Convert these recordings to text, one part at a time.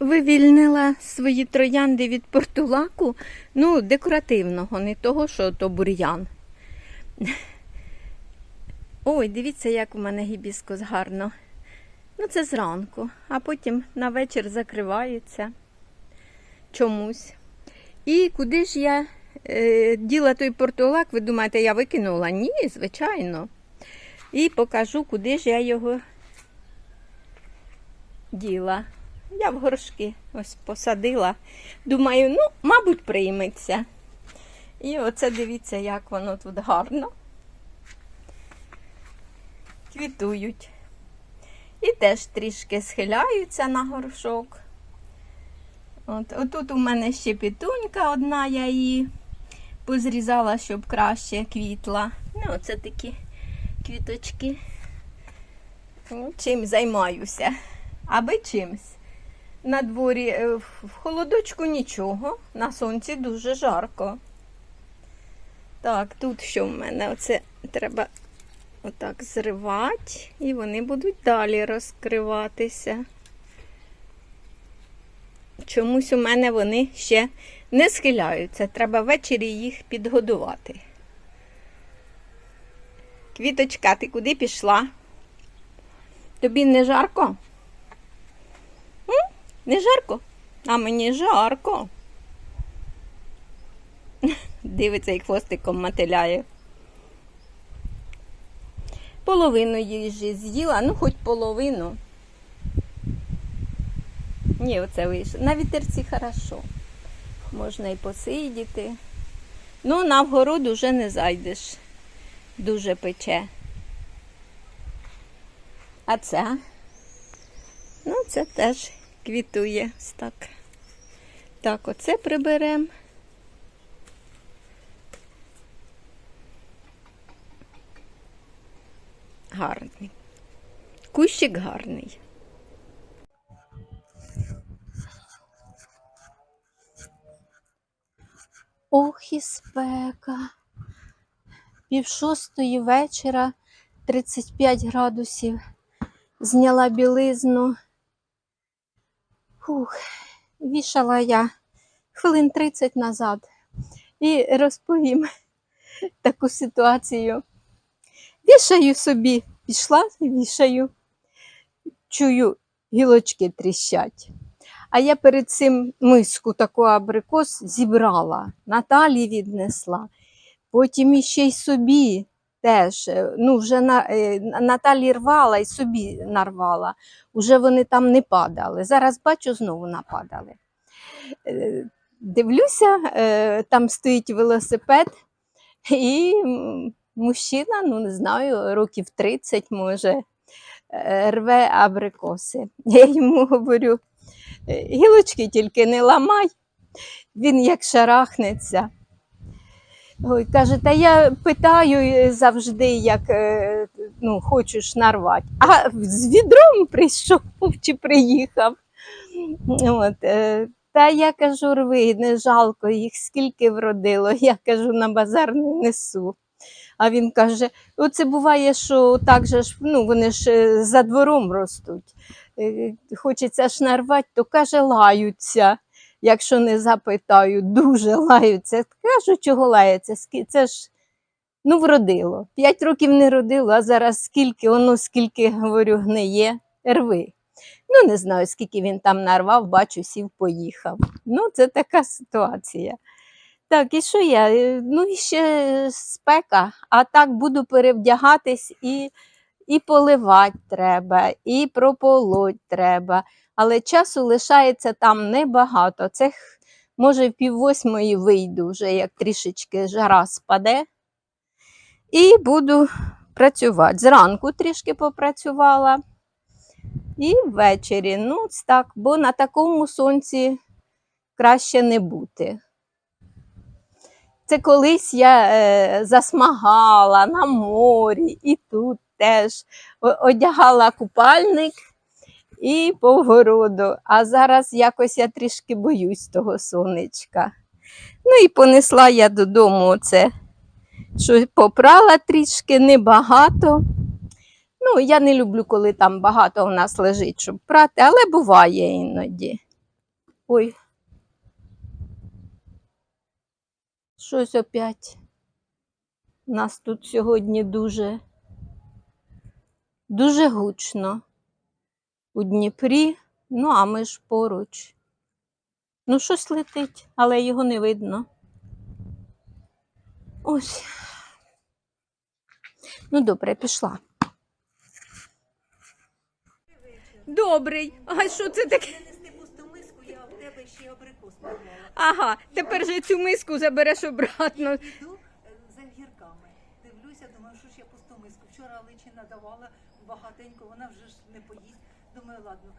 вивільнила свої троянди від портулаку, ну, декоративного, не того, що то бур'ян. Ой, дивіться, як у мене гібіскус гарно. Ну, це зранку, а потім на вечір закривається чомусь. І куди ж я е, діла той портулак, ви думаєте, я викинула? Ні, звичайно. І покажу, куди ж я його діла. Я в горшки ось посадила. Думаю, ну, мабуть, прийметься. І оце дивіться, як воно тут гарно. Квітують. І теж трішки схиляються на горшок. От, отут у мене ще пітунька одна, я її позрізала, щоб краще квітла. Ну, оце такі квіточки. Ну, чим займаюся? Аби чимсь. На дворі е, в холодочку нічого, на сонці дуже жарко. Так, тут що в мене? Оце треба отак зривати, і вони будуть далі розкриватися. Чомусь у мене вони ще не схиляються. Треба ввечері їх підгодувати. Квіточка, ти куди пішла? Тобі не жарко? Не жарко? А мені жарко. Дивиться і хвостиком мотиляє. Половину їжі з'їла, ну хоч половину. Ні, оце вийшло. На вітерці хорошо. Можна і посидіти. Ну, на вгород уже не зайдеш. Дуже пече. А це? Ну, це теж квітує. Так. Так, оце приберемо. Гарний. Кущик гарний. Ох, і спека. Пів шостої вечора, 35 градусів. Зняла білизну. Фух, вішала я хвилин 30 назад. І розповім таку ситуацію. Вішаю собі, пішла, вішаю, чую, гілочки тріщать. А я перед цим миску таку абрикос зібрала, Наталі віднесла. Потім іще й собі теж. е, Ну, вже на, е, Наталі рвала і собі нарвала. Уже вони там не падали. Зараз бачу, знову нападали. Е, Дивлюся, там стоїть велосипед, і мужчина, ну не знаю, років 30 може, рве абрикоси. Я йому говорю, «Е, гілочки тільки не ламай, він як шарахнеться. Ой, каже, та я питаю е, завжди, як е, ну, хочеш нарвати. А з відром прийшов чи приїхав. От, е, та я кажу, рви, не жалко їх, скільки вродило. Я кажу, на базар не несу. А він каже: оце буває, що так же ж, ну, вони ж за двором ростуть. Хочеться ж нарвати, то каже, лаються. Якщо не запитаю, дуже лаються. Кажу, чого лається? Це ж ну, вродило. П'ять років не родило, а зараз скільки, воно скільки, говорю, гниє, рви. Ну, не знаю, скільки він там нарвав, бачу, сів, поїхав. Ну, це така ситуація. Так, і що я? Е, Ну, і ще спека, а так буду перевдягатись і, і поливати треба, і прополоть треба. Але часу лишається там небагато. Це може пів восьмої вийду, вже як трішечки жара спаде. І буду працювати. Зранку трішки попрацювала. І ввечері. Ну, так, бо на такому сонці краще не бути. Це колись я е, засмагала на морі, і тут теж одягала купальник і по городу. А зараз якось я трішки боюсь того сонечка. Ну і понесла я додому оце, що попрала трішки, небагато. Ну, я не люблю, коли там багато у нас лежить, щоб прати, але буває іноді. Ой. Щось опять. У нас тут сьогодні дуже, дуже гучно. У Дніпрі, ну а ми ж поруч. Ну, щось летить, але його не видно. Ось. Ну, добре, пішла. Добрий. А що це таке? Принести пусту миску, я в тебе ще абрикос нарвала. Ага, тепер же цю миску забереш обратно. Іду за гірками. Дивлюся, думаю, що ж я пусту миску. Вчора личина давала багатенько, вона вже ж не поїсть. Думаю, ладно.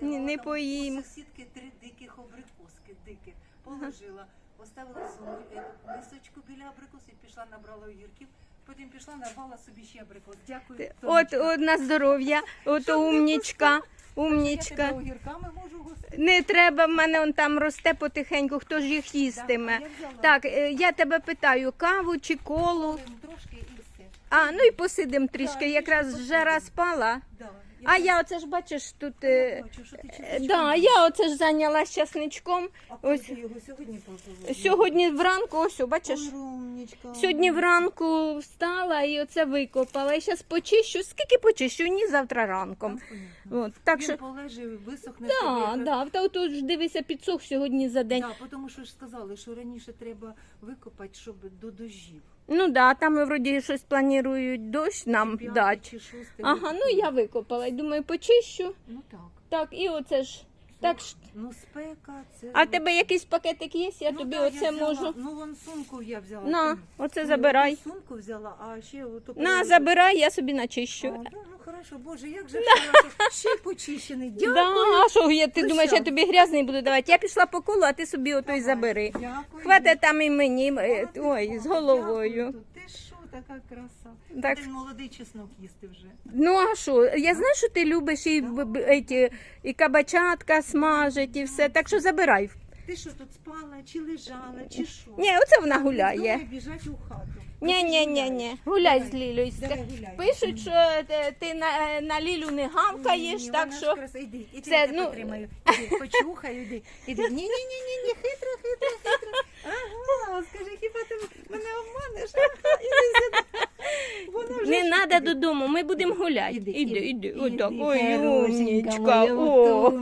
Ні, не поїм. У сусідки три диких абрикоски, диких. Положила, поставила свою е, мисочку біля абрикосу і пішла, набрала огірків. Потім пішла, нарвала собі ще абрикос. Дякую. От, Тонечка. от на здоров'я, от не умнічка, Я тебе умнічка. огірками можу гостити. Не треба, в мене он там росте потихеньку, хто ж їх їстиме. Так, е, я тебе питаю, каву чи колу? Трошки і все. А, ну і посидим трішки, Так, якраз жара посидим. спала. Да, А я оце ж бачиш тут. Я е, бачу, що ти е, Да, я оце ж зайнялась часничком. А ось. ти його сьогодні пополудила? Сьогодні вранку, ось, бачиш, Ой, Ромнічка. сьогодні вранку встала і оце викопала. І зараз почищу. Скільки почищу? Ні, завтра ранком. Так. От, так Він що, полежив, висохне. да, да, та отут ж дивися, підсох сьогодні за день. Да, тому що ж сказали, що раніше треба викопати, щоб до дождів. Ну да, там вроді щось планують дощ нам дати. Ага, ну я викопала і думаю, почищу. Ну так. Так, і оце ж. Так, ж- Ну спека, це... а в тебе якийсь пакетик є? Я ну, тобі да, оце я взяла. можу. Ну вон сумку я взяла. На, оце ну, забирай. Сумку взяла, а ще ото... На, забирай, я собі А, начищу. да, ну хорошо, боже, як же хорошо. Ще й почищений. Дякую. Да, а що я, ти Ну думаєш, що? я тобі грязний буду давати? Я пішла по колу, а ти собі ото й забери. Дякую. Хватить там і мені, е, Молодець, ой, з головою. дякую. Ти що, така краса. Так. Ти молодий чеснок їсти вже. Ну а що? Я знаю, що ти любиш і, б- і кабачатка смажить, і все. Так що забирай. Ти що тут спала, чи лежала, чи що? Ні, оце вона гуляє. гуляє. біжать у хату. Ні, ні, ні, ні. Гуляй з Лілею. Давай гуляй. Пишуть, що е, ти на, на Лілю не гавкаєш, Ні, так вона ж що. краса. Іди, іди, Це, я ну- потримаю. Іди, почухаю, іди. Іди. Ні, ні, ні, ні, ні, хитро, хитро, хитро. Ага, скажи, хіба ти мене обманеш? Ага, іди сюди. Вона вже Не треба додому, ми будемо гуляти. Іди, Іди, іди, отак. Ой, умнічка. О.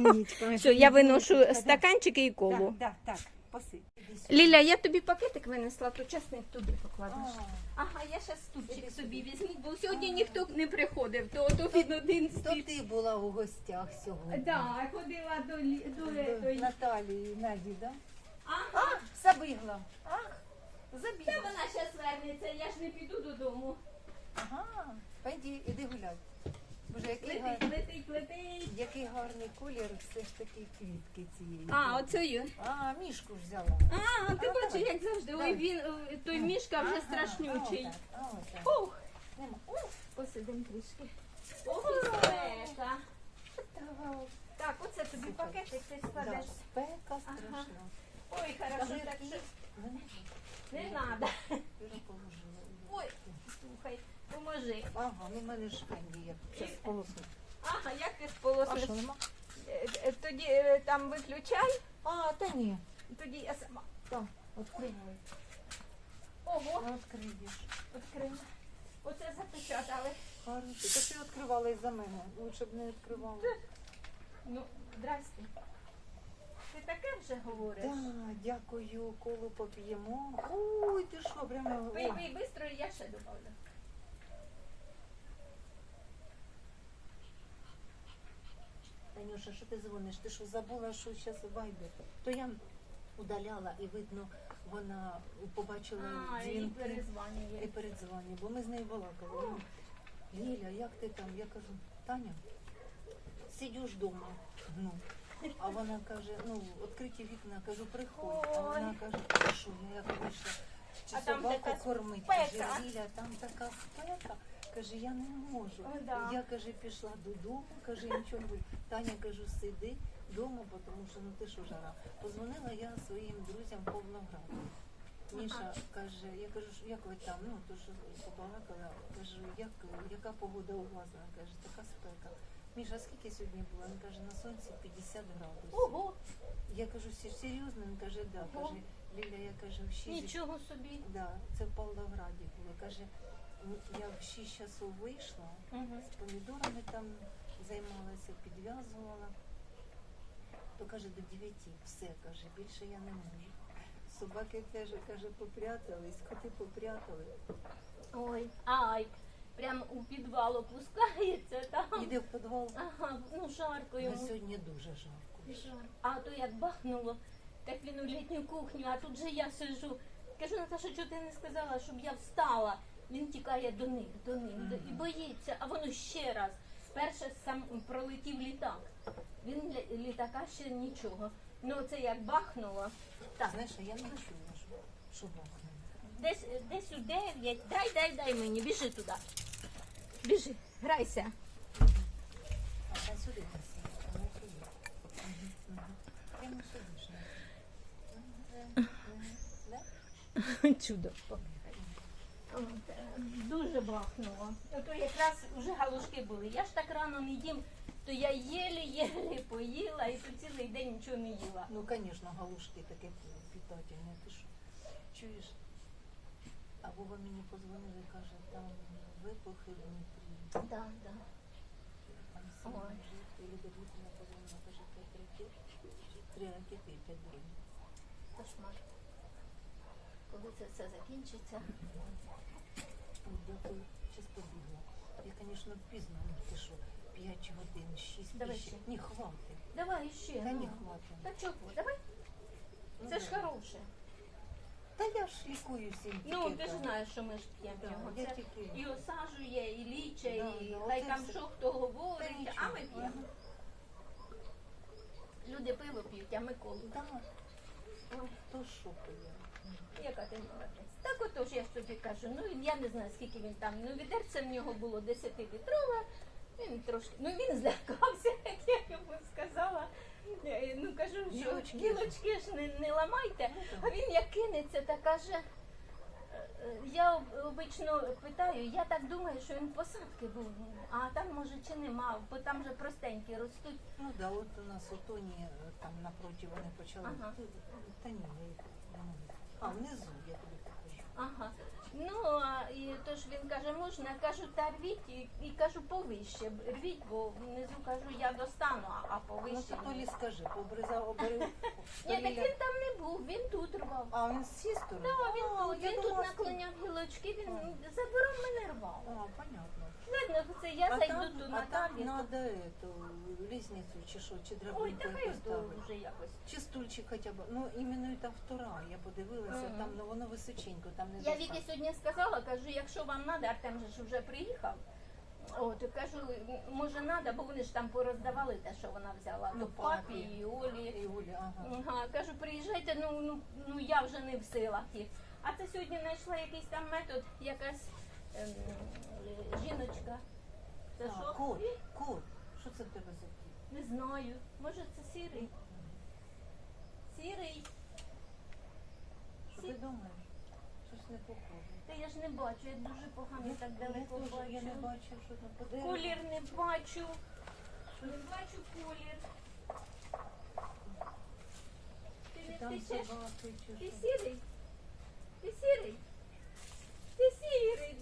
Все, я виношу стаканчики і колу. Так, так, так, посип. Ліля, я тобі пакетик винесла, то часник туди покладеш. Ага, я ще стульчик собі візьму, бо сьогодні ніхто не приходив, то, то він один То стіль. ти була у гостях сьогодні. Так, ходила до, лі- до, До етої. Наталії Наді, да? Ага, А, забігла. Ах, та забігла. вона зараз вернеться, я ж не піду додому. Ага, пойди, іди гуляй. Боже, який, Летить, гар... летить, летить. який гарний колір все ж таки квітки цієї. А, оцею. А, мішку ж взяла. А, ти бачиш, як завжди. Ой, він, ой, той мішка вже страшнючий. А, отак, Нема. Посидим трішки. Ох, і спека. та, Так, оце тобі пакетик ти да, складеш. спека страшна. Ой, хорошо, так що треба. вже положила. Ой, слухай, поможи. Ага, ну в мене ж як це сполоснути. Ага, як ти А що нема? Е, е, Тоді е, там виключай, А, та ні. тоді я сама. Так, відкривай. Ого, Відкриєш. відкрила. Оце запечатали. Хорошо. Та ти відкривала із-за мене. Лучше б не відкривала. Ну, здрасте. Ти таке вже говориш? Да, дякую, колу поп'ємо. Ой, ти що, прямо. Пий, пий бистро, я ще добавлю. Танюша, що ти дзвониш? Ти що забула, що зараз вайбер? То я удаляла і видно, вона побачила А, і дзвінки і перезванює. передзвоню, бо ми з нею балакали. Ну, Ліля, як ти там? Я кажу, Таня, сидю ж вдома. Ну. А вона каже, ну, відкриті вікна, кажу, приходь. А вона каже, «Ти що, я як вийшла, чи А там собаку така кормить. спека. Ліля, там така спека. Каже, я не можу. О, да. Я каже, пішла додому, каже, нічого не буде. Таня кажу, сиди вдома, тому що ну ти що жара. Позвонила я своїм друзям в Павлограду. Міша каже, я кажу, як ви там? Ну, то що побалакала, кажу, як, яка погода у вас? Вона каже, така спека. Міша, скільки сьогодні було? Він каже, на сонці 50 градусів. Ого! Я кажу, серйозно? Він каже, да. Ого. Каже, Ліля, я кажу, в 6 Нічого собі. Да, це в Павлограді було. Каже, «Ну, я в 6 часов вийшла, з помідорами там займалася, підв'язувала. То каже, до 9, все, каже, більше я не можу. Собаки теж, каже, попрятались, коти попрятали. Ой, ай, прям у підвал опускається там. Іде в підвал. Ага, ну жарко На йому. сьогодні дуже жарко. Жарко. А то як бахнуло, так він у літню кухню, а тут же я сижу. Кажу, Наташа, чого ти не сказала, щоб я встала? Він тікає до них, до них, до- і боїться, а воно ще раз. Перше сам пролетів літак. Він літака ще нічого. Ну це як бахнуло. Так, Знаєш, я не чула, що, бахнуло. десь, десь у дев'ять. Дай, дай, дай мені, біжи туди. Біжи, грайся. А сюди? Чудо. Дуже бахнуло. Ото якраз вже галушки були. Я ж так рано не їм, то я єлі-єлі поїла і то цілий день нічого не їла. Ну, звісно, галушки таке питательне. Ти що? Чуєш? А Вова мені позвонив і каже, там випухи внутрі. Да, да. Там Ой. сильно. І Люда Дмитрівна позвонила, каже, п'ять ракет. Три ракети і п'ять дронів. Кошмар. Коли це все закінчиться. Я, звісно, пізно, ну що, 5 годин, 6 Давай ще. Ні, хватить. Давай ще. Та ну. ні, хватить. Та чого? Давай. Ну, Це ж да. хороше. Та я ж лікую всім Ну, ти ж знаєш, що ми ж п'ємо Да, його. я Це тільки- і осаджує, і ліче, Да, і да, хай оце там все. що хто Та говорить, а нічого. ми п'ємо. Люди пиво п'ють, а ми колу. Да, Ой. то що я? Яка ти молодець. Так отож я ж тобі кажу, ну я не знаю, скільки він там. Ну відерце в нього було 10-літрове. Він трошки, ну він злякався, як я йому сказала. Е, Ну кажу, що Гілочки. ж не, не ламайте. Ну, А він як кинеться та каже. е, е, Я обично питаю, я так думаю, що він посадки був, а там може чи нема, бо там же простенькі ростуть. Ну да, от у нас у Тоні е, там напроти вони почали. Ага. Та ні, я їх не можу. А внизу я тобі покажу. Ага. Ну, а і ж він каже, можна, кажу, та рвіть, і, і кажу, повище, рвіть, бо внизу кажу, я достану, а, а Ну повище. то ні. Толі скажи, побризав, обрив. Ні, так він там не був, він тут рвав. А він з цієї сторони? Так, він тут, він тут наклоняв гілочки, він А. мене рвав. А, понятно. Ладно, це я а зайду там, ту а на там табір. надо эту лестницу чи що, чи Ой, драбинку якусь ставити. вже якось. Чи стульчик хоча б. Ну, іменно там втора, я подивилася, Мгм. там ну, воно височенько, там не Я. Вікі сьогодні сказала, кажу, якщо вам треба, Артем же ж вже приїхав. От, кажу, може треба, бо вони ж там пороздавали те, що вона взяла. Ну, Ну, папі папі. і Олі. І Оля, ага. Ага, кажу, приїжджайте, ну, ну, ну я вже не в силах їх. А це сьогодні знайшла якийсь там метод, якась ем, жіночка. Це що? кот, кот. Що це в тебе за кіт? Не знаю. Може це сірий? Сірий. Що ти думаєш? Щось не похоже. Та я ж не бачу, я дуже погано так далеко я, теж, я не бачу. бачу, що там подивись. Колір не бачу. Не бачу колір. Ти Чи не там втечеш? собаки, чи Ти що? сірий? Ти сірий? Ти сірий,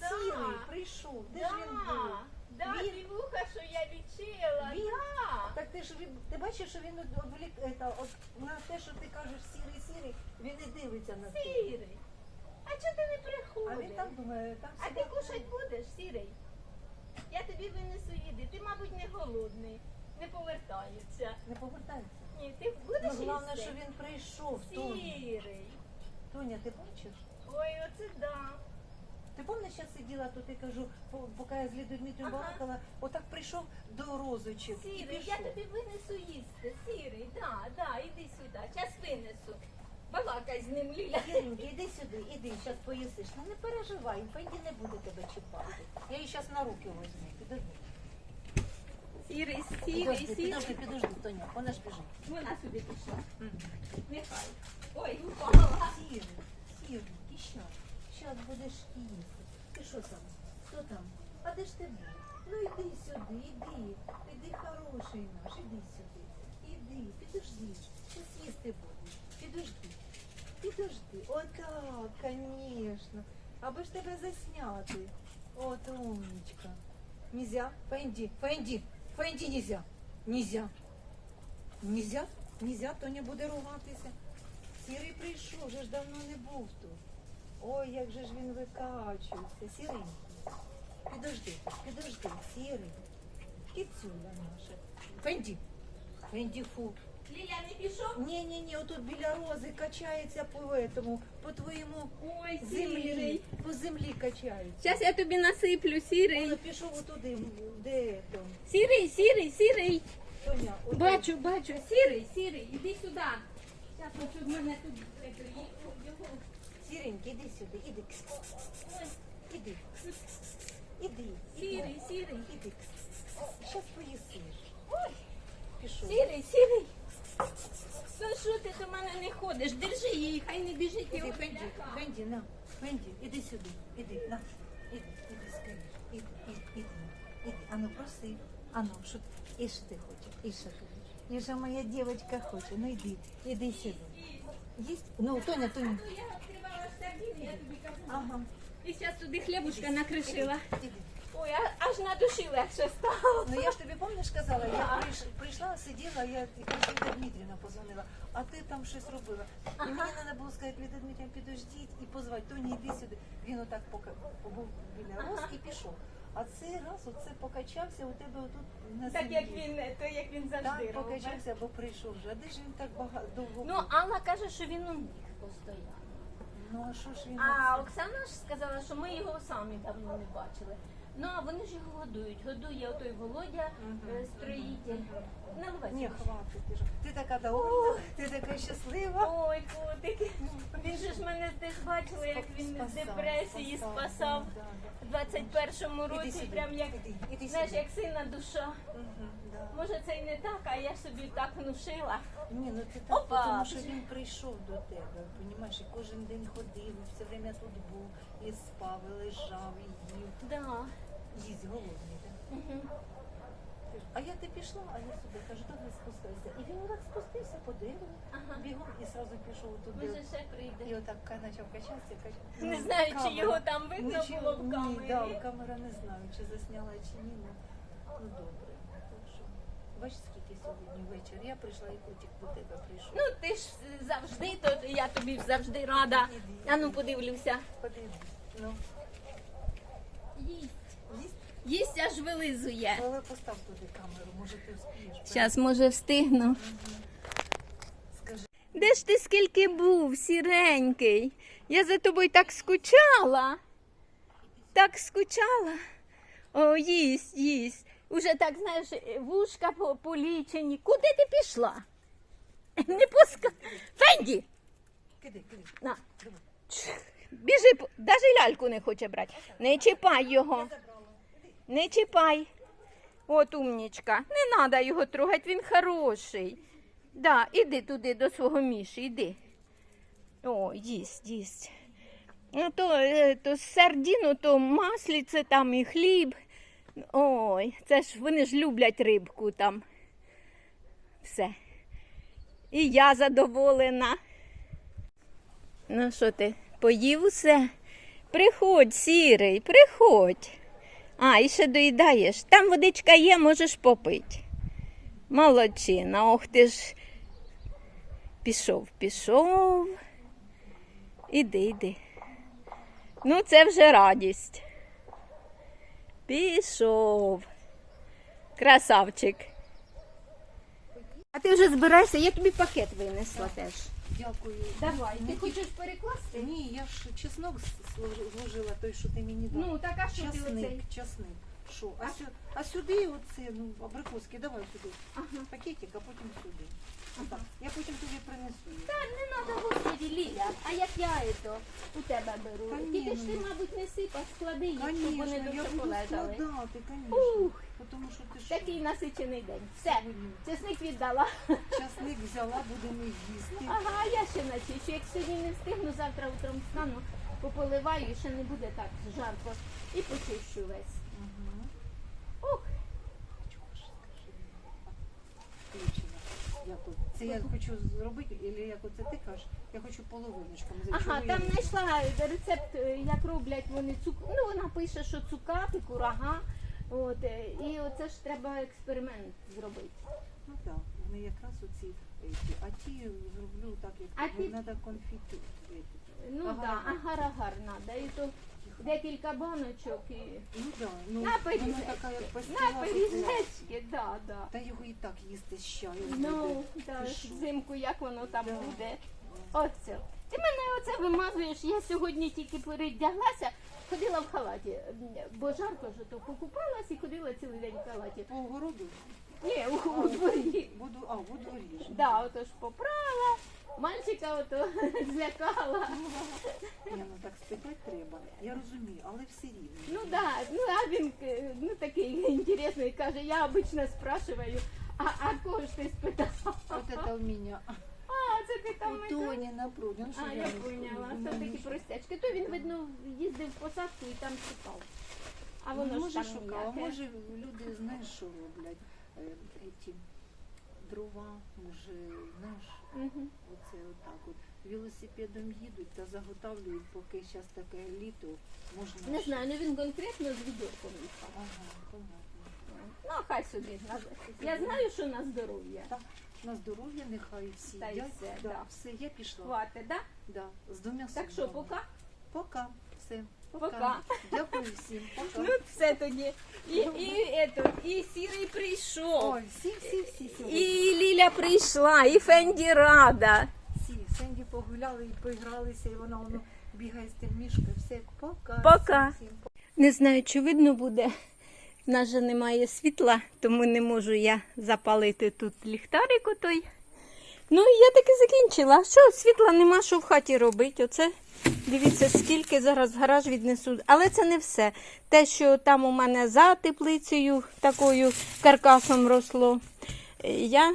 да, Сірий, прийшов. Де ж він був? Да, да, Він- ти вуха, що я відчила, Він? да. Так ти ж він, ти бачиш, що він облік, это, от, на те, що ти кажеш сірий, сірий, він і дивиться на тебе. Сірий. А чого ти не А приходиш? він там думає, там А ти кушать будеш, сірий? Я тобі винесу їди. Ти, мабуть, не голодний. Не повертаються. Не повертається. Ні, ти будеш Ну, головне, їсти? що він прийшов, Тоня. Сірий. Тоня, ти бачиш? Ой, оце да. Ти пам'ятаєш, я сиділа тут і кажу, поки я з Лідою Дмитрівною Ага. балакала, отак прийшов до розочок Сірий, я тобі винесу їсти. Сірий, да, да, іди сюди. Час винесу. Балакай з ним, Ліля. Киренька, іди сюди, іди, зараз поїсиш. Ну не переживай, Фенді не буде тебе чіпати. Я її зараз на руки візьму. Підожди. Сірий, Підожди, підожди, підожди, Тоня, вона ж біжить. Вона сюди пішла. Нехай. Ой, упала. Сірий, сірий, і що? Щас будеш їсти. Ти що там? Хто там? А де ж ти? Ну йди сюди, іди. Іди, хороший наш, іди сюди. Іди, підожди. Щас їсти будеш. Підожди. Підожди. Отак, звісно. Аби ж тебе засняти. От умничка. Нельзя? Фенді, Фенді, Фенді нельзя. Нельзя. Нельзя? Нельзя, то не буде ругатися. Сірий прийшов, вже ж давно не був тут. Ой, як же ж він викачується. Сіренький. Підожди, підожди, сірий. Кіцюля наша. Фенді. Фенді фу. Ліля не пішов? Ні, ні, ні, отут біля рози качається по этому, по твоєму Ой, землі. По землі качається. Зараз я тобі насиплю сірий. Воно пішов отуди, де там. Сірий, сірий, сірий. Тоня, отут. Бачу, бачу, сірий, сірий, іди сюди. Зараз ось у мене тут прикриє його. Сіренький, іди сюди, іди. Іди. Іди. Сірий, сірий, Іди. Щас поїсиш. Ой. Пішов. сірий, сірий. Ну що ти до мене не ходиш? Держи її, хай не біжить Іди, його Фенді, біляка. Фенді, на. Фенді, іди сюди. Іди, на. Іди, іди, скоріш. Іди, іди, іди. Іди. Ану, проси. Ану, що ти? І що ти хочеш? І що ти хочеш? І що моя дівчинка хоче? Ну йди, іди сюди. Єсть? Ну, Тоня, Тоня. Ага. І зараз туди хлібушка накришила. Ой, аж на душі легше стало. Ну я ж тобі пам'ятаєш казала, я прийш- прийшла, сиділа, я Ліда Дмитрівна позвонила, а ти там щось робила. І мені треба було сказати, Ліда Дмитрівна, підождіть і позвати, Тоні, йди сюди. Він отак поки побув біля роз і пішов. А цей раз оце покачався у тебе отут на Так землі. як він, то як він завжди Так, робить. покачався, бо прийшов вже. А де ж він так багато довго? Ну, був? Алла каже, що він у них постійно. Ну а що ж він? А? Оксана ж сказала, що ми його самі давно не бачили. Ну, а вони ж його годують. Годує отой Володя, Мгм. е, строїтель. Наливай. Ні, хватить. Ти, ж- ти така довольна, ти така щаслива. Ой, котик. Він же ж мене теж бачила, як він з Спасав, депресії спасав. Да, да. У 21-му Іди році, сюди, прям як, іди, іди знаєш, сюди. як сильна душа. Мгм, да. Може, це й не так, а я собі так внушила. Ні, ну це так, Опа! тому що він прийшов до тебе, понімаєш, і кожен день ходив, і все время тут був, і спав, і лежав, і їв. Да. Їсть голодний, так? Угу. А я ти пішла, а я сюди кажу, добре спускайся. І він отак спустився по дереву, Ага. бігом і одразу пішов туди. Може, ще І прийде. отак ка- почав качатися, качатися. Не знаю, чи його там видно було в Ні, камері. да, камера не знаю, чи засняла, чи ні. Ну, ну добре. Бачиш, скільки сьогодні вечір. Я прийшла і котик до тебе прийшов. Ну, ти ж завжди, то я тобі завжди рада. А ну подивлюся. Подивись. Ну, Їсть. їсть. Їсть аж вилизує. Але постав туди камеру, може ти вспієш. Зараз, може, встигну. Скажи. Де ж ти скільки був, сіренький? Я за тобою так скучала. Так скучала. О, їсть, їсть. Уже так, знаєш, вушка по- полічені. Куди ти пішла? Не пуска. Фенді! Киди, киди. На. Біжи, даже ляльку не хоче брати. Не чіпай його. Не чіпай. От умнічка. Не треба його трогати, він хороший. Да, іди туди до свого міші, іди. О, їсть, їсть. Ну, то, е, то сардіну, то масліце там і хліб. Ой, це ж вони ж люблять рибку там. Все. І я задоволена. Ну що ти, поїв усе? Приходь, сірий, приходь. А, і ще доїдаєш. Там водичка є, можеш попити. Молодчина, ох ти ж. Пішов, пішов. Іди, іди. Ну, це вже радість. Пішов. Красавчик. А ти вже збираєшся, я тобі пакет винесла теж. Дякую. Давай, ти хочеш перекласти? Ні, я ж чеснок зложила той, що ти мені дав. Ну, так а що ти часник, оцей? часник. Що? А, сю, а сюди оце, ну, абрикоски, давай сюди. Ага. Пакетик, а потім сюди. Отак. Я потім тобі принесу. їх. Та не треба, господи, Ліля. А як я ето у тебе беру? Та ні, Тільки ж ну, ти, мабуть, не сипав, склади їх, щоб Конечно, вони я буду полежали. складати, конечно. Ух, Тому що ти що, такий насичений день. Все, сьогодні чесник віддала. часник взяла, будемо їсти. Ага, а я ще начищу. Як сьогодні не встигну, завтра утром встану, пополиваю, і ще не буде так жарко. І почищу весь. Мгм. Ух, Чого ж, скажи мені, а, Включена. Я тут Це я хочу зробити, або як оце ти кажеш, я хочу половиночками. Ага, Чому там знайшла рецепт, е, як роблять вони цук... Ну, вона пише, що цукати, курага. От, е, і оце ж треба експеримент зробити. Ну так, вони якраз оці, а ті зроблю так, як А ті- треба конфіти. еті. Ну так, агар-агар треба. Декілька баночок і Ну так, ну, На вона пиріжечки. така, як на пиріжечки, да, да. Та його і так їсти з чаєм Ну, да, Ти що? взимку як воно там Да. буде. Оце. Ти мене оце вимазуєш, я сьогодні тільки передяглася, ходила в халаті, бо жарко ж то покупалась і ходила цілий день в халаті. По огороду? Ні, у, у дворі. Буду, а, у дворі ж. Да, ото ж попрала, мальчика ото злякала. Ні, ну так спитати треба. Я розумію, але все рівно. Ну да, ну а він е, ну, такий інтересний, каже, я обично спрашиваю, а, а кого ж ти спитав? От це вміння. А, це ти там У мене. Тоні напроти. Ну, що А, я не поняла, це Ну, такі простячки. То він, видно, їздив в посадку і там шукав. А воно Ну, ж може там шукала, ніяке. може люди знаєш, що роблять. Е, Ті дрова, може, знаєш, Мгм. оце отак от. Велосипедом їдуть та заготавлюють, поки зараз таке літо, можна. Не знаю, ну він конкретно з відерком їхав. Ага, понятно. Ну, а хай собі. на- Я знаю, що на здоров'я. Так, на здоров'я нехай всі Та й їдять. все, да, все, я пішла. Хватить, да? Да, з двома Так що, собаками. пока? Пока. Все. Пока. Дякую всім. Пока. Ну, все тоді. І, і, ето, і Сірий прийшов. Ой, всі, всі, всі сьогодні. І Ліля прийшла, і Фенді рада. Всі. Сенді погуляли і поігралися, і вона воно бігає з тим мішкою. Все, пока. Пока. Всім, всім. Не знаю, чи видно буде. В нас же немає світла, тому не можу я запалити тут ліхтарик отой. Ну і я таки закінчила. Що, світла нема, що в хаті робити. Оце дивіться, скільки зараз в гараж віднесу. Але це не все. Те, що там у мене за теплицею такою каркасом росло. е, Я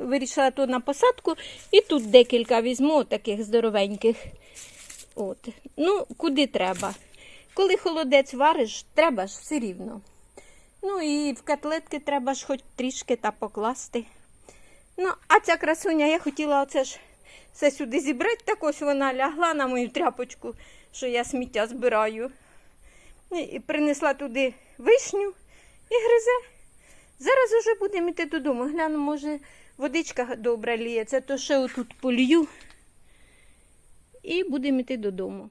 вирішила тут на посадку і тут декілька візьму таких здоровеньких. От. Ну, куди треба. Коли холодець вариш, треба ж все рівно. Ну і в котлетки треба ж хоч трішки та покласти. Ну, а ця красуня, я хотіла оце ж все сюди зібрати, так ось вона лягла на мою тряпочку, що я сміття збираю. І- принесла туди вишню і гризе. Зараз уже будемо йти додому. Гляну, може, водичка добре ліється, то ще отут полью. І будемо йти додому.